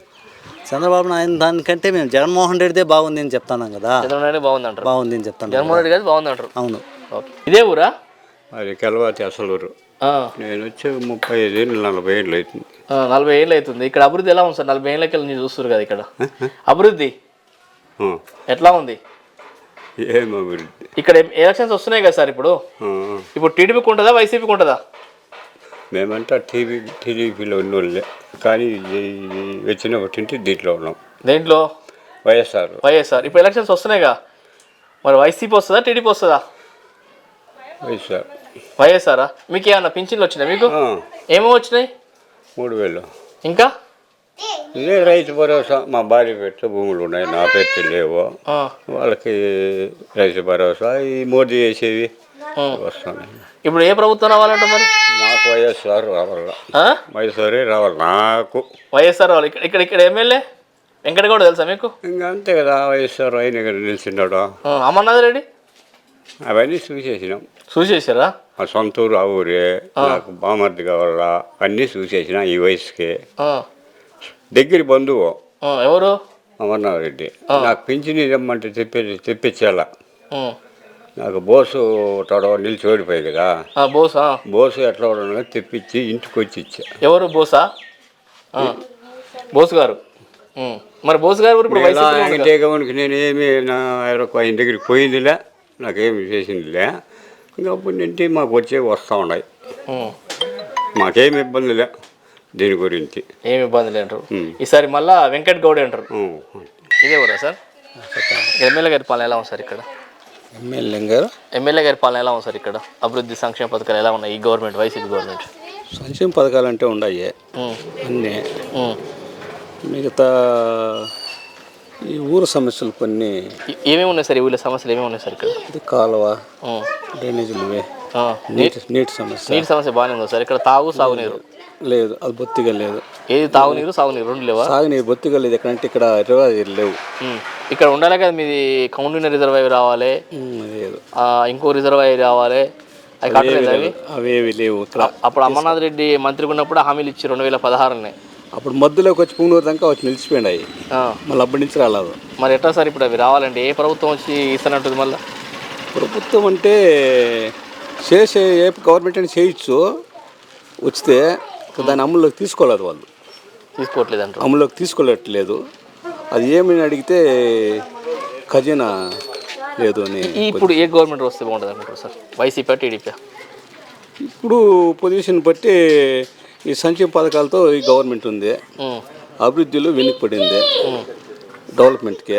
చంద్రబాబు నాయుడు దానికంటే మేము జగన్మోహన్ రెడ్డిదే బాగుంది అని చెప్తాను కదా. చంద్రబాబు నాయుడు బాగుంది అంటారు. బాగుంది అని చెప్తాను జగన్మోహన్ రెడ్డి గారి బాగుంది అంటారు. అవును. ఓకే ఇదే ఊరా? అది కలవాతి అసలూరు ఆ, నేను వచ్చి ముప్పై ఐదు ఏళ్ళు నలభై ఏళ్ళు అవుతుంది. నలభై ఏళ్ళు అవుతుంది. ఇక్కడ అభివృద్ధి ఎలా ఉంది సార్? నలభై ఏళ్ళకి వెళ్ళి మీరు చూస్తారు కదా ఇక్కడ. అభివృద్ధి. ఎట్లా ఉంది? ఏం అభివృద్ధి? ఇక్కడ ఎలక్షన్స్ వస్తున్నాయి కదా సార్ ఇప్పుడు. ఇప్పుడు టీడీపీకి ఉంటుందా వైసీపీకి ఉంటుందా? మేమంతా టీవీ టీడీపీలో ఉన్నోళ్ళే. కానీ ఇది వచ్చిన ఒకటి దీంట్లో ఉన్నాం. దేంట్లో? వైఎస్ఆర్. వైఎస్ఆర్. ఇప్పుడు ఎలక్షన్స్ వస్తున్నాయిగా. మరి వైసీపీ వస్తుందా టీడీపీ వస్తుందా? వైఎస్ఆర్. వైఎస్ఆరా? మీకు ఏమన్నా పింఛన్లు వచ్చినాయి మీకు. ఏమో వచ్చినాయి? మూడు వేలు. ఇంకా? ఇదే రైతు భరోసా. మా భార్య పెట్ట భూములు ఉన్నాయి నా పెట్ట లేవు. వాళ్ళకి రైతు భరోసా. ఈ మోదీ చేసేవి వస్తున్నాయి. ఇప్పుడు ఏ ప్రభుత్వం రావాలంటే మరి? మాకు వైఎస్ఆర్ రావాల? వైఎస్ఆరే రావాలి నాకు. వైఎస్ఆర్ వాళ్ళు ఇక్కడ ఇక్కడ ఇక్కడ ఎమ్మెల్యే? వెంకటగౌడ తెలుసా మీకు? ఇంకా అంతే కదా వైఎస్ఆర్ ఇక్కడ నిలిచిన్నాడు అమర్నాథ్ రెడ్డి? అవన్నీ చూసేసినాం. చూసేసారా? మా సొంత ఊరు ఆ ఊరే నాకు బామర్ది కావాలా అన్నీ చూసేసిన ఈ వయసుకి. దగ్గర బంధువు. ఎవరు? అమర్నాథ్ రెడ్డి నాకు పింఛని ఇవ్వమంటే తెప్పి తెప్పించాల. నాకు బోసు తొడవ నిలిచి ఓడిపోయి కదా. బోసా? బోసు ఎట్లా ఉండగా తెప్పించి ఇంటికి వచ్చి ఇచ్చా. ఎవరు బోసా? బోస్ గారు. మరి బోస్ గారు ఇప్పుడు ఇలా వైసీపీలో ఉంది అంటే కదా. గమనికి నేను ఏమి నా ఆయన దగ్గరికి పోయిందిలే నాకేమి చేసిందిలే. ఇంకా అప్పటి నుంచి మాకు వచ్చే వస్తూ ఉన్నాయి. మాకేమి ఇబ్బంది లే దీని గురించి. ఏమి ఇబ్బంది లేంటారు ఉం. ఈసారి మళ్ళా వెంకట్ గౌడ్ అంటారు. ఇదే ఊరా సార్? ఎమ్మెల్యే గారి పాలన ఎలా ఉంది సార్ ఇక్కడ? ఎమ్మెల్యే గారు? ఎమ్మెల్యే గారి పాలన ఎలా ఉంది సార్ ఇక్కడ? అభివృద్ధి సంక్షేమ పథకాలు ఎలా ఉన్నాయి ఈ గవర్నమెంట్ వైసీపీ గవర్నమెంట్? సంక్షేమ పథకాలు అంటే ఉన్నాయి. అన్నీ. మిగతా ఈ ఊరు సమస్యలు కొన్ని. ఏమేమి ఉన్నాయి సార్ ఈ ఊళ్ళో సమస్యలు? ఏమేమి ఉన్నాయి సార్ ఇక్కడ? ఇది కాలువ. డ్రైనేజీలు ఇవే. నీటి నీటి సమస్య. నీటి సమస్య బాగానే ఉంది సార్. ఇక్కడ తాగు సాగునీరు లేదు అది బొత్తిగా లేదు. ఏది తాగునీరు సాగునీరు రెండు లేవా? సాగునీరు బొత్తిగా లేదు. ఎక్కడంటే ఇక్కడ రిజర్వాయర్లు లేవు. ఇక్కడ ఉండాలి కదా మీది కౌండిన రిజర్వాయర్ రావాలి. లేదు. ఇంకో రిజర్వాయర్ రావాలి. అవి? అవేవి లేవు. అప్పుడు అమర్నాథ్ రెడ్డి మంత్రిగా ఉన్నప్పుడు హామీలు ఇచ్చి రెండు వేల పదహారునే. అప్పుడు మధ్యలోకి వచ్చి పుంగనూరు దాకా వచ్చి నిలిచిపోయినాయి. మళ్ళీ అప్పటి నుంచి రాలేదు. మరి ఎట్లా సార్ ఇప్పుడు అవి రావాలంటే ఏ ప్రభుత్వం వచ్చి ఇస్తానంటుంది మళ్ళీ? ప్రభుత్వం అంటే చేసే ఏ గవర్నమెంట్ అని చేయొచ్చు. వచ్చితే దాన్ని అమల్లోకి తీసుకోలేదు వాళ్ళు. తీసుకోవట్లేదు అంటారు అమల్లోకి తీసుకోలేట్లేదు. అది ఏమని అడిగితే ఖజానా లేదు అని ఇప్పుడు ఏ గవర్నమెంట్ వస్తే బాగుంటుంది అనుకుంటారు సార్? YCP TDP? ఇప్పుడు పొజిషన్ బట్టి ఈ సంక్షేమ పథకాలతో ఈ గవర్నమెంట్ ఉంది. అభివృద్ధిలో వెనుకబడింది డెవలప్మెంట్కి.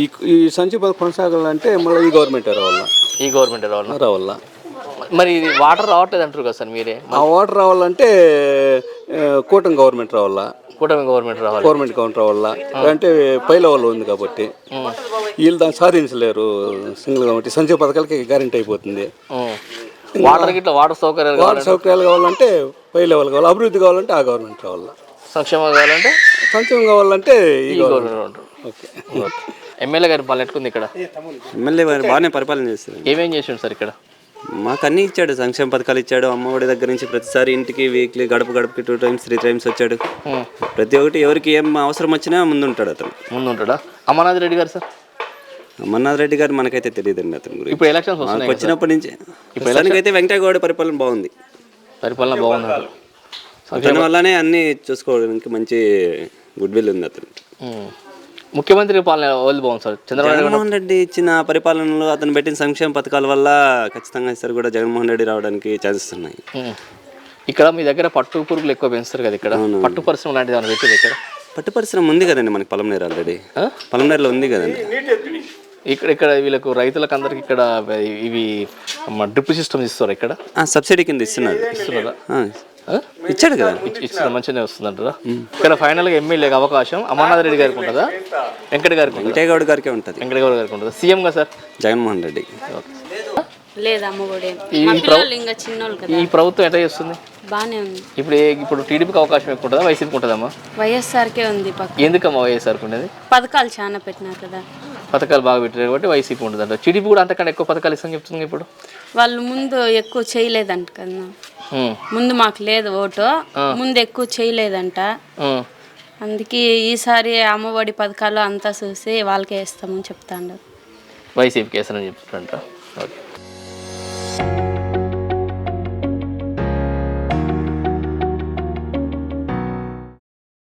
ఈ ఈ సంక్షేమ పథకం కొనసాగాలంటే మళ్ళీ ఈ గవర్నమెంట్ రావాలా? ఈ గవర్నమెంట్ రావాలి? రావాలా. మరి ఇది వాటర్ రావట్లేదు అంటారు కదా సార్ మీరే? ఆ వాటర్ రావాలంటే కూటమి గవర్నమెంట్ రావాలా? కూటమి గవర్నమెంట్ రావాలి. గవర్నమెంట్ గవర్నమెంట్ రావాలా? అంటే పై లెవెల్ ఉంది కాబట్టి. వీళ్ళు దాన్ని సాధించలేరు సింగిల్ కాబట్టి. సంక్షేమ పథకాలకి గ్యారెంటీ అయిపోతుంది. వాటర్ గిట్ల వాటర్ సౌకర్యాలు వాటర్ సౌకర్యాలు కావాలంటే పై లెవెల్ కావాలి. అభివృద్ధి కావాలంటే ఆ గవర్నమెంట్ రావాలా? సంక్షేమం కావాలంటే? సంక్షేమం కావాలంటే ఈ గవర్నమెంట్. ఓకే. ఎమ్మెల్యే గారి పాలన ఇక్కడ? ఎమ్మెల్యే గారు బాగానే పరిపాలన చేస్తారు. ఏమేం చేసిండు సార్ ఇక్కడ? మాకు అన్నీ ఇచ్చాడు సంక్షేమ పథకాలు ఇచ్చాడు. అమ్మఒడి దగ్గర నుంచి ప్రతిసారి ఇంటికి వీక్లీ గడప గడపకి టూ టైమ్స్ త్రీ టైమ్స్ వచ్చాడు. ప్రతి ఒక్కటి ఎవరికి ఏం అవసరం వచ్చినా ముందుంటాడు అతను. ముందు ఉంటాడా అమర్నాథ్ రెడ్డి గారు సార్? అమర్నాథ్ రెడ్డి గారు మనకైతే తెలియదండి అతని గురించి. ఇప్పుడు elections వస్తున్నాయి కదా వచ్చినప్పటి నుంచి ఇప్పుడు ప్రస్తుతానికైతే వెంకటగౌడ పరిపాలన బాగుంది. పరిపాలన బాగుంది. అతని వల్లనే అన్ని చూసుకోవడానికి మంచి గుడ్ విల్ ఉంది అతనికి. ఉం. ముఖ్యమంత్రి పాలన ఎవరు బాగుంది సార్? చంద్రబాబు జగన్మోహన్ రెడ్డి ఇచ్చిన పరిపాలనలో అతను పెట్టిన సంక్షేమ పథకాల వల్ల ఖచ్చితంగా ఈసారి కూడా జగన్మోహన్ రెడ్డి రావడానికి ఛాన్సెస్ ఉన్నాయి. ఇక్కడ మీ దగ్గర పట్టు పురుగులు ఎక్కువ పెంచుతారు కదా ఇక్కడ. పట్టు పరిశ్రమ లాంటిది ఏమైనా పెట్టింది ఇక్కడ? పట్టు పరిశ్రమ ఉంది కదండి మనకి పొలంనేరు ఆల్రెడీ పొలంనేరులో ఉంది కదండి. ఇక్కడ ఇక్కడ వీళ్ళకు రైతులకు అందరికి ఇక్కడ ఇవి డ్రిప్ సిస్టమ్ ఇస్తారు ఇక్కడ? సబ్సిడీ కింద ఇస్తున్నారా. ఆ, ఇచ్చాడు కదా. ఇచ్చిన మంచిగానే వస్తుందంటారా? ఇక్కడ ఫైనల్గా ఎమ్మెల్యేకి అవకాశం అమర్నాథ్ రెడ్డి గారికి ఉంటుందా? వెంకట గారికి వెంకటగౌడ గారికే ఉంటుంది. వెంకటగౌడ గారికి ఉంటుందా? సీఎంగా సార్? జగన్మోహన్ రెడ్డి. ఈ మా ప్ర- పిల్లలు ఇంకా చిన్నోళ్ళు కదా. ఈ ప్రభుత్వం ఎట్లా చేస్తుంది? బాగానే ఉంది. ఇప్పుడు ఏ- ఇప్పుడు టీడీపీకి అవకాశం ఎక్కువ ఉంటుందా? వైసీపీకి ఉంటుందమ్మా? వైఎస్ఆర్కే ఉంది పక్క. ఎందుకమ్మా వైఎస్ఆర్కి ఉండేది? పథకాలు చాలా పెట్టినారు కదా. పథకాలు బాగా పెట్టారు కాబట్టి వైసీపీ ఉంటుంది అంట టీడీపీ కూడా అంతకంటే ఎక్కువ పథకాలు ఇస్తాను చెప్తుంది ఇప్పుడు. వాళ్ళు ముందు ఎక్కువ చేయలేదంట కదా. ముందు మాకు లేదు ఓటు. ముందు ఎక్కువ చేయలేదంట. అందుకే ఈసారి అమ్మఒడి పథకాలు అంతా చూసి వాళ్ళకే ఇస్తామని చెప్తాండారు వైసీపీకి వేస్తానని చెప్తారంట ఓకే.